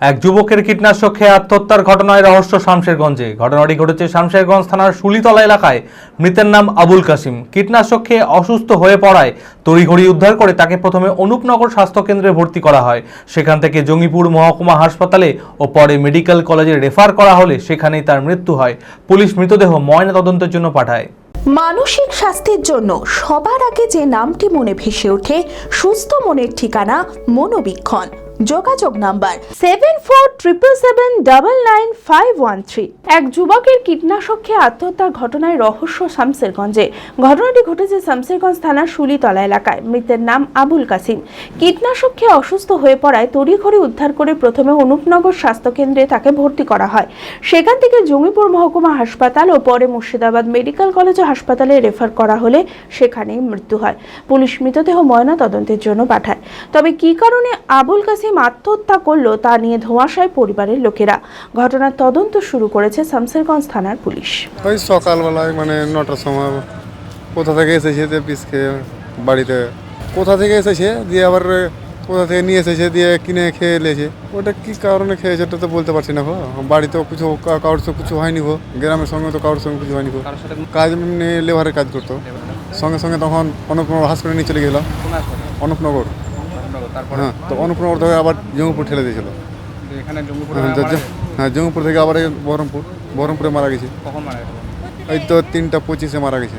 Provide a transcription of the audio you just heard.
এক যুবকের কীটনাশক খেয়ে আত্মহত্যার ঘটনায় রহস্য শামশেরগঞ্জে। ঘটনাটি ঘটেছে শামশেরগঞ্জ থানার শুলিতলা এলাকায়। মৃতের নাম আবুল কাসিম। কীটনাশক খেয়ে অসুস্থ হয়ে পড়ায় তড়িঘড়ি উদ্ধার করে তাকে প্রথমে অনুপনগর স্বাস্থ্যকেন্দ্রে ভর্তি করা হয়। সেখান থেকে জঙ্গিপুর মহকুমা হাসপাতালে ও পরে মেডিকেল কলেজে রেফার করা হলে সেখানেই তার মৃত্যু হয়। পুলিশ মৃতদেহ ময়না তদন্তের জন্য পাঠায়। মানসিক স্বাস্থ্যের জন্য সবার আগে যে নামটি মনে ভেসে ওঠে, সুস্থ মনের ঠিকানা মনোবীক্ষণ। যোগাযোগ number seven four triple seven double nine five one three এক যুবকের কীটনাশক খেয়ে আত্মহত্যার ঘটনায় রহস্য শামসেরগঞ্জে। ঘটনাটি ঘটেছে শামসেরগঞ্জ থানার শুলিতলা এলাকায়। মৃতের নাম আবুল কাসিম। কীটনাশক খেয়ে অসুস্থ হয়ে পড়ায় তড়িঘড়ি উদ্ধার করে প্রথমে অনুপনগর স্বাস্থ্যকেন্দ্রে তাকে ভর্তি করা হয়। সেখান থেকে জঙ্গিপুর মহকুমা হাসপাতাল ও পরে মুর্শিদাবাদ মেডিকেল কলেজ হাসপাতালে রেফার করা হলে সেখানেই মৃত্যু হয়। পুলিশ মৃতদেহ ময়না তদন্তের জন্য পাঠায়। তবে কী কারণে আবুল কাসিম আত্মহত্যা করল তা নিয়ে ধোঁয়াশায় পরিবারের লোকেরা। ঘটনার তদন্ত শুরু করেছে শামসেরগঞ্জ থানার পুলিশ। ওই সকালবেলায় মানে নটার সময় কোথা থেকে এসেছে দিয়ে পিস খেয়ে বাড়িতে? কোথা থেকে এসেছে? দিয়ে আবার কোথা থেকে নিয়ে এসেছে? দিয়ে কিনে খেয়ে এলেছে। ওটা কি কারণে খেয়েছে ওটা তো বলতে পারছি না গো। বাড়িতেও কিছু কারোর সঙ্গে কিছু হয়নি গো। গ্রামের সঙ্গে তো কারোর সঙ্গে কিছু হয়নি গো। কাজ লেবারের কাজ করতো। সঙ্গে সঙ্গে তখন অনুপনগর হাসপাতালে নিয়ে চলে গেলাম অনুপনগর। হ্যাঁ তো অনুপনগর থেকে আবার জঙ্গিপুর ঠেলে দিয়েছিল। এখানে হ্যাঁ হ্যাঁ জঙ্গিপুর থেকে আবার বহরমপুর বহরমপুরে মারা গেছে। কখন মারা গেল এই তো তিনটা পঁচিশে মারা গেছে।